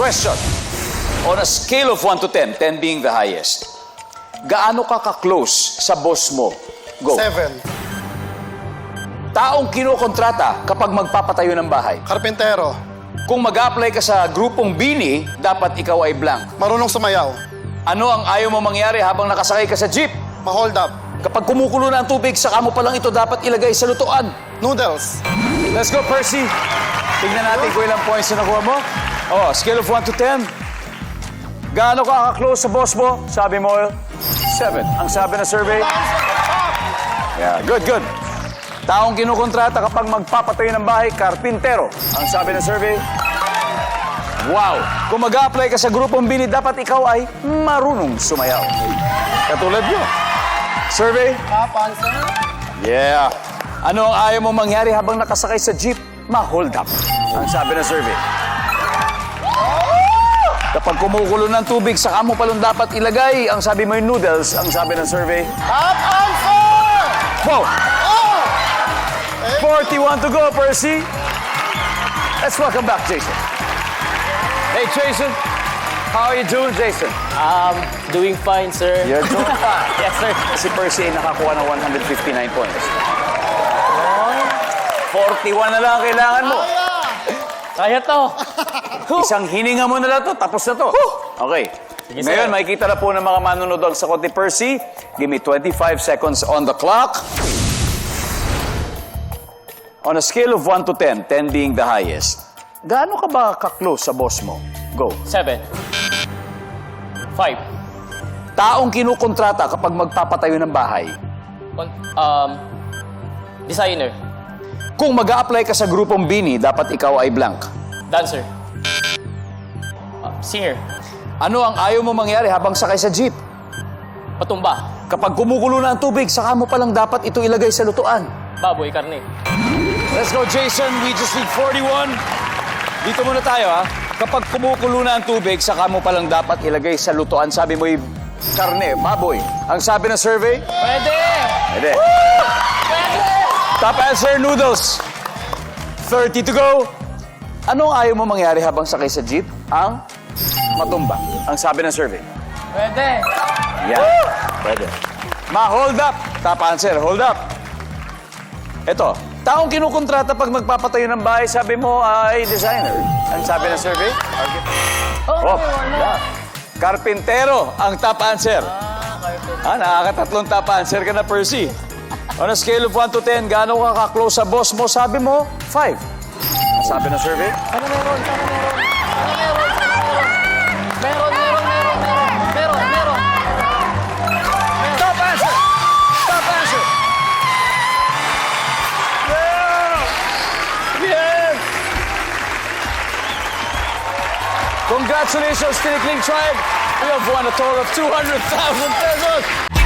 Question. On a scale of 1 to 10, 10 being the highest, gaano ka ka-close sa boss mo? Go. Seven. Taong kinokontrata kapag magpapatayo ng bahay. Karpintero. Kung mag apply ka sa grupong Bini, dapat ikaw ay blank. Marunong sumayaw. Ano ang ayaw mo mangyari habang nakasakay ka sa jeep? Ma-hold up. Kapag kumukulo na ang tubig, saka mo pa lang ito dapat ilagay sa lutuan. Noodles. Let's go, Percy. Tingnan natin kung ilang points na nakuha mo. Oh, scale of 1 to 10. Gaano ka ka-close sa boss mo? Sabi mo, 7. Ang sabi na survey? Yeah, good, good. Taong kinukontrata kapag magpapatayo ng bahay, karpintero. Ang sabi ng survey? Wow! Kung mag apply ka sa grupong bini, dapat ikaw ay marunong sumayaw. Katulad nyo. Survey? Yeah. Ano ang ayaw mo mangyari habang nakasakay sa jeep? Ma-hold up. Ang sabi ng survey. Kapag kumukulo ng tubig, saka mo palong dapat ilagay. Ang sabi mo yung noodles. Ang sabi ng survey. Top answer! Wow! Oh! 41 to go, Percy. Let's welcome back, Jason. Hey, Jason. How are you doing, Jason? Um, doing fine, sir. You're doing fine. Yes, sir. Si Percy ay nakakuha ng 159 points. 41 na lang ang kailangan mo. Kaya to. Isang hininga mo na lang to, tapos na to. Okay. Sige, Ngayon, sir. makikita na po ng mga manunod ang sagot ni Percy. Give me 25 seconds on the clock. On a scale of 1 to 10, 10 being the highest, gaano ka ba ka-close sa boss mo? Go. Seven. Five. Taong kinukontrata kapag magpapatayo ng bahay. Con- um, designer. Kung mag apply ka sa grupong Bini, dapat ikaw ay blank. Dancer. Uh, singer. Ano ang ayaw mo mangyari habang sakay sa jeep? Patumba. Kapag kumukulo na ang tubig, saka mo palang dapat ito ilagay sa lutuan. Baboy, karne. Let's go, Jason. We just need 41. Dito muna tayo, ha? Kapag kumukulo na ang tubig, saka mo palang dapat ilagay sa lutuan. Sabi mo karne, baboy. Ang sabi ng survey? Pwede! Pwede. Top answer, noodles. 30 to go. Anong ayaw mo mangyari habang sakay sa jeep? Ang matumba. Ang sabi ng survey. Pwede! Yan. Pwede. Ma-hold up. Top answer, hold up. Ito, taong kinukontrata pag magpapatayo ng bahay, sabi mo ay designer. Ang sabi ng survey? Oh, yeah. Karpintero ang top answer. Ah, nakakatatlong top answer ka na, Percy. On a scale of 1 to 10, gaano ka ka-close sa boss mo? Sabi mo, 5. Ang sabi ng survey? Sana meron, sana meron. Sana meron, sana meron. Meron, meron, meron, meron. Meron, meron. Top answer! Top answer! Yeah! Yes! Congratulations, Tinikling Tribe! You have won a total of 200,000 pesos!